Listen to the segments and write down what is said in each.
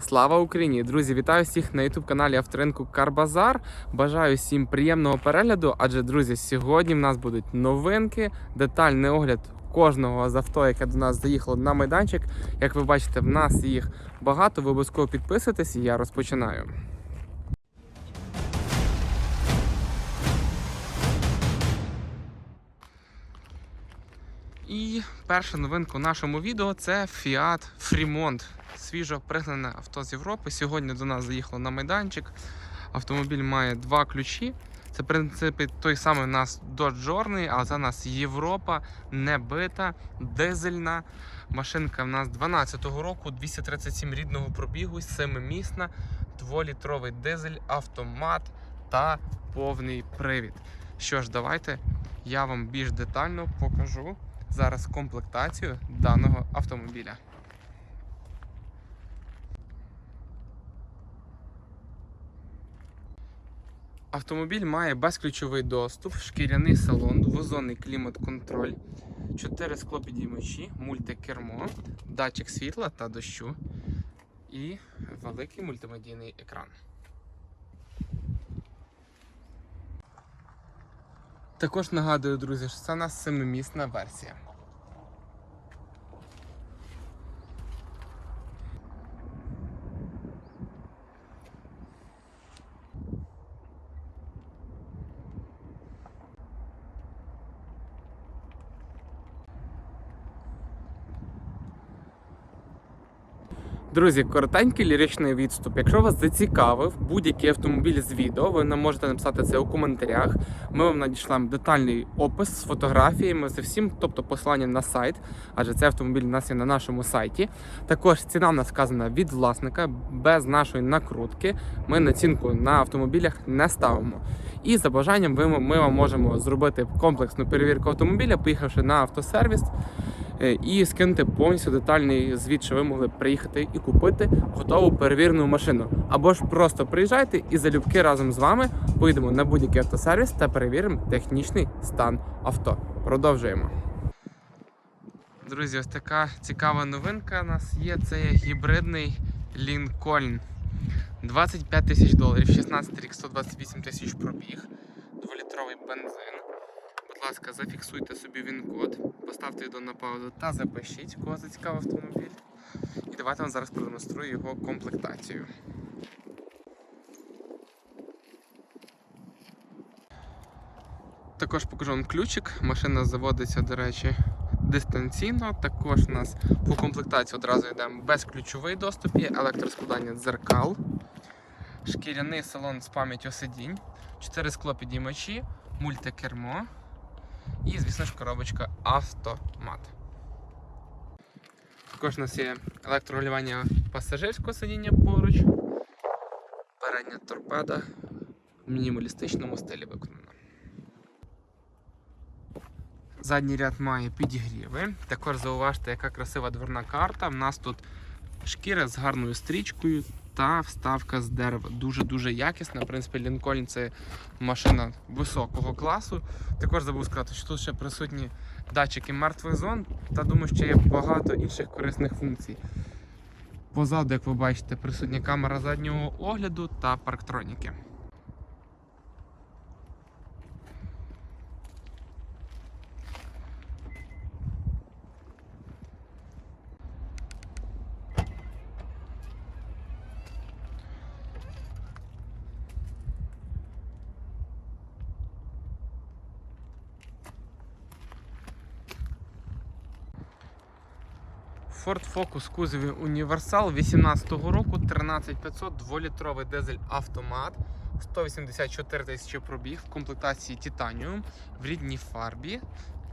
Слава Україні! Друзі, вітаю всіх на youtube каналі авторинку Карбазар. Бажаю всім приємного перегляду. Адже, друзі, сьогодні в нас будуть новинки, детальний огляд кожного з авто, яке до нас заїхало на майданчик. Як ви бачите, в нас їх багато. Ви обов'язково підписуйтесь і я розпочинаю. І перша новинка у нашому відео це Fiat Fremont. Свіжо пригнане авто з Європи. Сьогодні до нас заїхало на майданчик. Автомобіль має два ключі. Це, в принципі, той самий у нас Dodge Journey, але це у нас Європа небита, дизельна. Машинка в нас 12-го року, 237 рідного пробігу, 7-місна, 2-літровий дизель, автомат та повний привід. Що ж, давайте я вам більш детально покажу зараз комплектацію даного автомобіля. Автомобіль має безключовий доступ, шкіряний салон, двозонний клімат-контроль, 4 склопідіймачі, мультикермо, датчик світла та дощу і великий мультимедійний екран. Також нагадую, друзі, що це у нас семимісна версія. Друзі, коротенький ліричний відступ. Якщо вас зацікавив будь-який автомобіль з відео, ви нам можете написати це у коментарях. Ми вам надішлемо детальний опис з фотографіями з всім, тобто посилання на сайт, адже цей автомобіль у нас є на нашому сайті. Також ціна в нас сказана від власника, без нашої накрутки. Ми націнку на автомобілях не ставимо. І за бажанням ми вам можемо зробити комплексну перевірку автомобіля, поїхавши на автосервіс і скинути повністю детальний звіт, що ви могли приїхати і купити готову перевірену машину. Або ж просто приїжджайте і залюбки разом з вами поїдемо на будь-який автосервіс та перевіримо технічний стан авто. Продовжуємо. Друзі, ось така цікава новинка у нас є. Це є гібридний Lincoln. 25 тисяч доларів, 16 рік, 128 тисяч пробіг, 2-літровий бензин. Ласка, зафіксуйте собі він-код, поставте відео на паузу та запишіть, кого зацікавив автомобіль. І давайте вам зараз продемонструю його комплектацію. Також покажу вам ключик. Машина заводиться, до речі, дистанційно. Також у нас по комплектації одразу йдемо безключовий доступ, є електроскладання дзеркал, шкіряний салон з пам'яттю сидінь, 4 склопідіймачі, мультикермо і, звісно ж, коробочка автомат. Також у нас є електрорегулювання пасажирського сидіння поруч, передня торпеда в мінімалістичному стилі виконана. Задній ряд має підігріви. Також зауважте, яка красива дверна карта. У нас тут шкіра з гарною стрічкою та вставка з дерева. Дуже-дуже якісна. В принципі, Лінкольн це машина високого класу. Також забув сказати, що тут ще присутні датчики мертвих зон, та думаю, що є багато інших корисних функцій. Позаду, як ви бачите, присутня камера заднього огляду та парктроніки. Ford Focus кузові Універсал 18-го року, 13500, 2-літровий дизель автомат, 184 тисячі пробіг в комплектації Titanium в рідній фарбі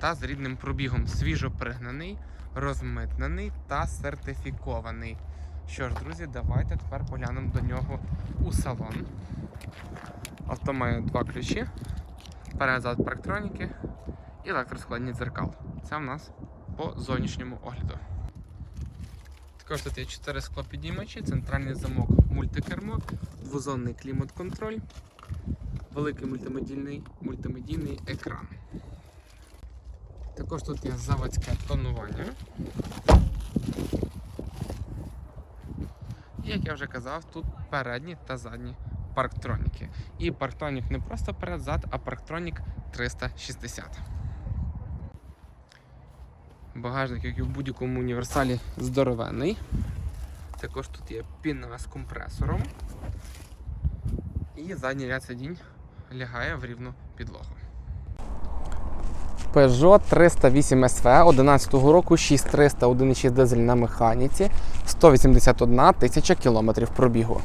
та з рідним пробігом. Свіжо пригнаний, розмитнений та сертифікований. Що ж, друзі, давайте тепер поглянемо до нього у салон. Авто має два ключі, перед парктроніки і електроскладні дзеркал. Це в нас по зовнішньому огляду. Також тут є 4 склопідіймачі, центральний замок мультикермо, двозонний клімат-контроль, великий мультимедійний, мультимедійний екран. Також тут є заводське тонування. І як я вже казав, тут передні та задні парктроніки. І парктронік не просто перед-зад, а парктронік 360. Багажник, як і в будь-якому універсалі, здоровенний. Також тут є піна з компресором. І задній ряд сидінь лягає в рівну підлогу. Peugeot 308 SV 11 року 6300 1,6 дизель на механіці, 181 тисяча кілометрів пробігу.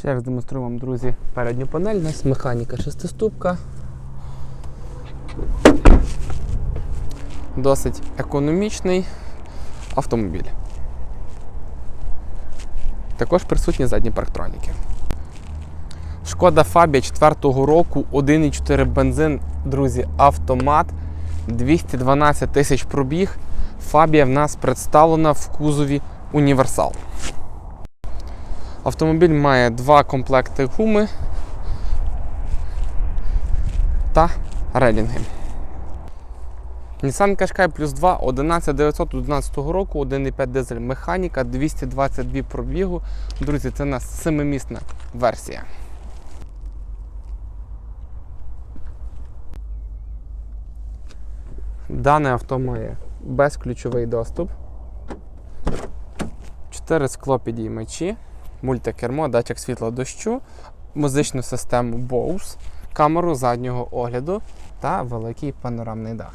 Ще раз демонструю вам, друзі, передню панель. У нас механіка шестиступка. Досить економічний автомобіль. Також присутні задні парктроніки. Шкода Фабія 4-го року, 1,4 бензин, друзі, автомат, 212 тисяч пробіг. Фабія в нас представлена в кузові універсал. Автомобіль має два комплекти гуми та релінги. Nissan Qashqai Plus 2 11911 року, 1,5 дизель механіка, 222 пробігу. Друзі, це у нас семимісна версія. Дане авто має безключовий доступ, 4 склопідіймачі, мультикермо, датчик світла дощу, музичну систему Bose, камеру заднього огляду та великий панорамний дах.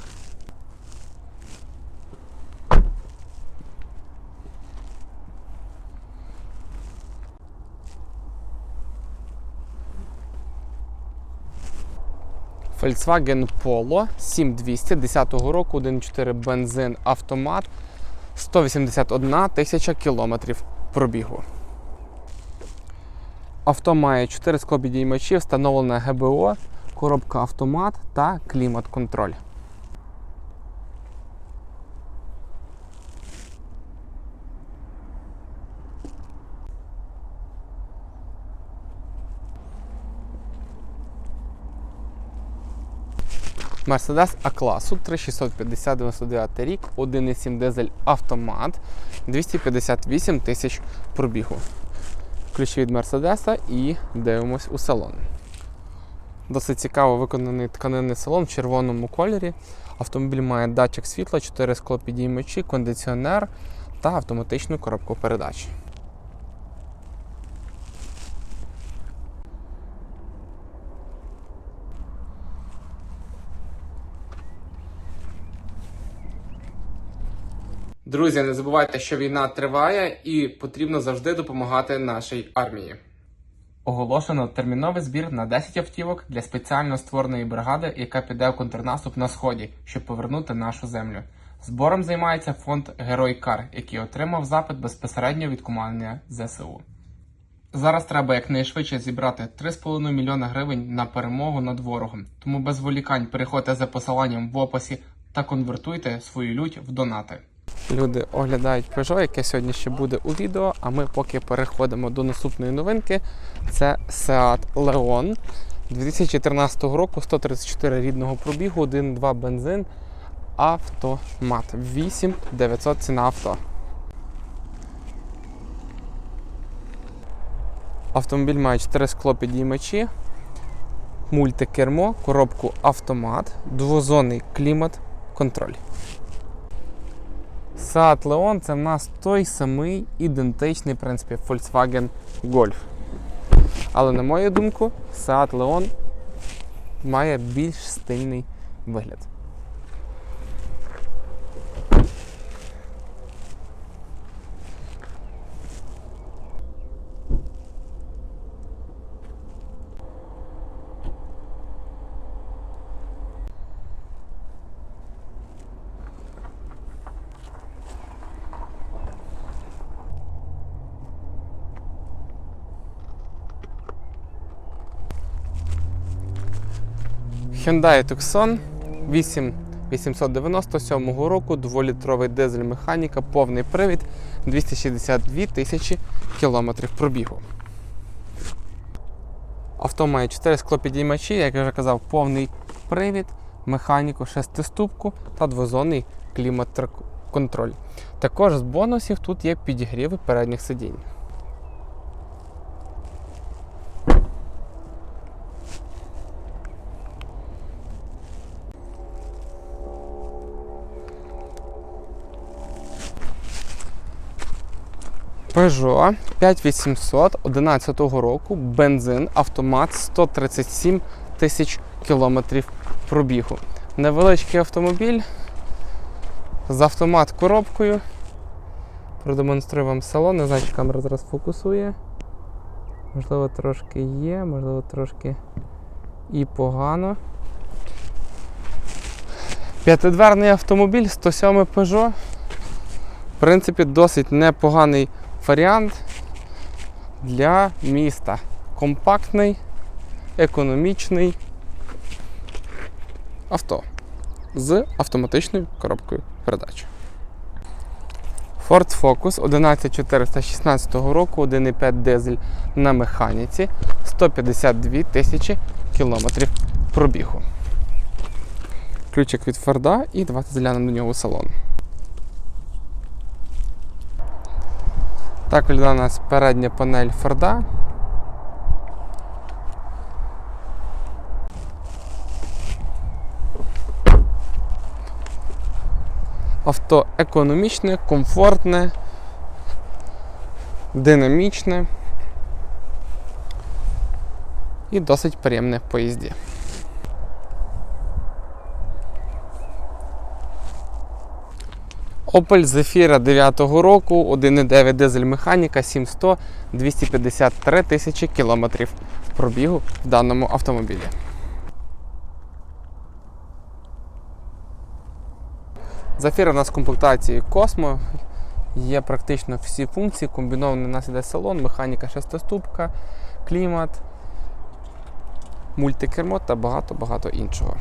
Volkswagen Polo 7200 10 року, 1.4 бензин автомат, 181 тисяча кілометрів пробігу. Авто має 4 склопідіймачі, встановлене ГБО, коробка автомат та клімат-контроль. Mercedes А-класу 3650 99 рік, 1,7 дизель автомат, 258 тисяч пробігу. Ключі від Мерседеса і дивимось у салон. Досить цікаво виконаний тканинний салон в червоному кольорі. Автомобіль має датчик світла, 4 склопідіймачі, кондиціонер та автоматичну коробку передач. Друзі, не забувайте, що війна триває і потрібно завжди допомагати нашій армії. Оголошено терміновий збір на 10 автівок для спеціально створеної бригади, яка піде в контрнаступ на сході, щоб повернути нашу землю. Збором займається фонд Герой Кар, який отримав запит безпосередньо від командування ЗСУ. Зараз треба якнайшвидше зібрати 3,5 мільйона гривень на перемогу над ворогом. Тому без волікань переходьте за посиланням в описі та конвертуйте свою лють в донати. Люди оглядають Peugeot, яке сьогодні ще буде у відео. А ми поки переходимо до наступної новинки. Це Seat Leon 2014 року, 134 рідного пробігу, 1,2 бензин, автомат. 8900 ціна авто. Автомобіль має 4 склопідіймачі, мультикермо, коробку автомат, двозонний клімат, контроль. Seat Leon це в нас той самий ідентичний, в принципі, Volkswagen Golf. Але, на мою думку, Seat Leon має більш стильний вигляд. Hyundai Tucson 8897 року, 2-літровий дизель механіка, повний привід, 262 тисячі кілометрів пробігу. Авто має 4 склопідіймачі, як я вже казав, повний привід, механіку, шестиступку та двозонний клімат-контроль. Також з бонусів тут є підігріви передніх сидінь. Peugeot 5800 11 року, бензин, автомат 137 тисяч кілометрів пробігу. Невеличкий автомобіль з автомат коробкою. Продемонструю вам салон. Не знаю, чи камера зараз фокусує. Можливо, трошки є, можливо, трошки і погано. П'ятидверний автомобіль 107 Peugeot. В принципі, досить непоганий варіант для міста. Компактний, економічний авто з автоматичною коробкою передач. Ford Focus 11416 року, 1,5 дизель на механіці, 152 тисячі кілометрів пробігу. Ключик від Форда і давайте заглянемо до нього салон. Так виглядає у нас передня панель Форда. Авто економічне, комфортне, динамічне і досить приємне в поїзді. Opel Zafira 9 року, 1,9 дизель механіка, 700, 253 тисячі кілометрів пробігу в даному автомобілі. Zafira у нас в комплектації Cosmo. Є практично всі функції. Комбінований у нас іде салон, механіка шестиступка, клімат, мультикермо та багато-багато іншого.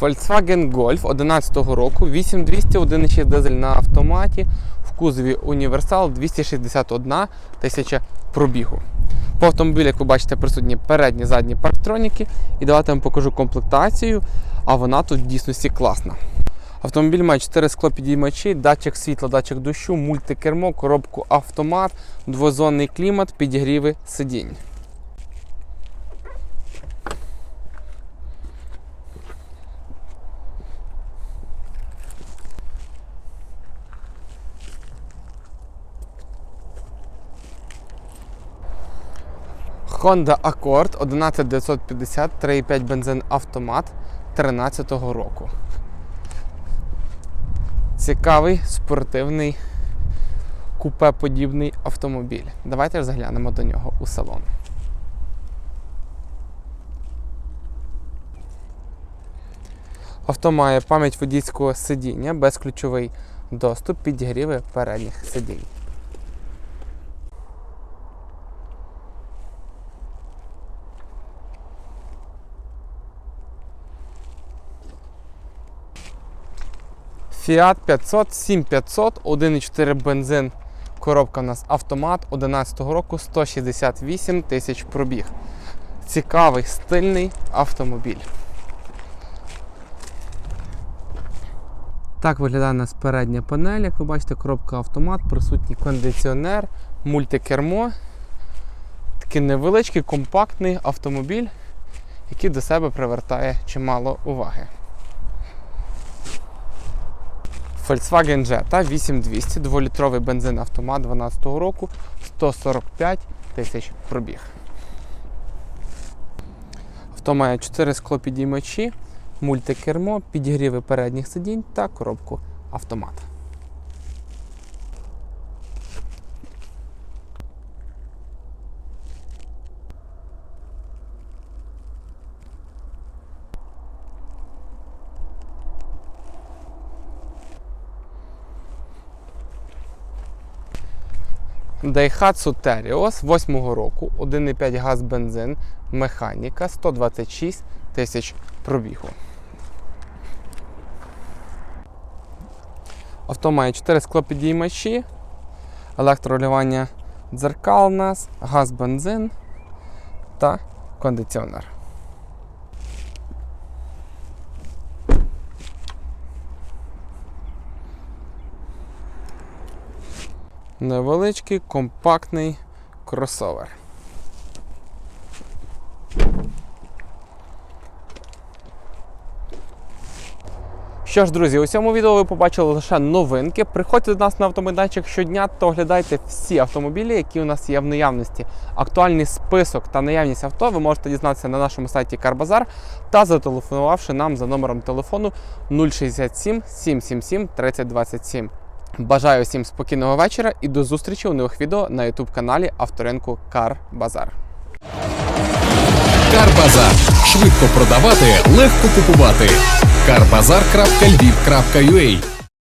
Volkswagen Golf 11 року, 8200, 1,6 дизель на автоматі, в кузові універсал 261 тисяча пробігу. По автомобілі, як ви бачите, присутні передні задні парктроніки. І давайте вам покажу комплектацію, а вона тут в дійсності класна. Автомобіль має 4 склопідіймачі, датчик світла, датчик дощу, мультикермо, коробку автомат, двозонний клімат, підігріви сидінь. Honda Accord 11950 3,5 бензин автомат 13 року. Цікавий спортивний купе-подібний автомобіль. Давайте заглянемо до нього у салон. Авто має пам'ять водійського сидіння, безключовий доступ, підігріви передніх сидінь. Fiat 500, 7500, 1,4 бензин. Коробка у нас автомат 11 року 168 тисяч пробіг. Цікавий стильний автомобіль. Так виглядає у нас передня панель, як ви бачите, коробка автомат, присутній кондиціонер, мультикермо. Такий невеличкий, компактний автомобіль, який до себе привертає чимало уваги. Volkswagen Jetta 8200, 2-літровий бензин автомат 12 року, 145 тисяч пробіг. Авто має 4 склопідіймачі, мультикермо, підігріви передніх сидінь та коробку автомат. Daihatsu Terios 8 року, 1,5 газ бензин, механіка, 126 тисяч пробігу. Авто має 4 склопідіймачі, електролювання дзеркал у нас, газ, бензин та кондиціонер. Невеличкий компактний кросовер. Що ж, друзі, у цьому відео ви побачили лише новинки. Приходьте до нас на автомайданчик щодня та оглядайте всі автомобілі, які у нас є в наявності. Актуальний список та наявність авто ви можете дізнатися на нашому сайті Карбазар та зателефонувавши нам за номером телефону 067 777 3027. Бажаю всім спокійного вечора і до зустрічі у нових відео на youtube каналі авторинку Кар Базар. Карбазар. Швидко продавати, легко купувати. Карбазар.львів.ua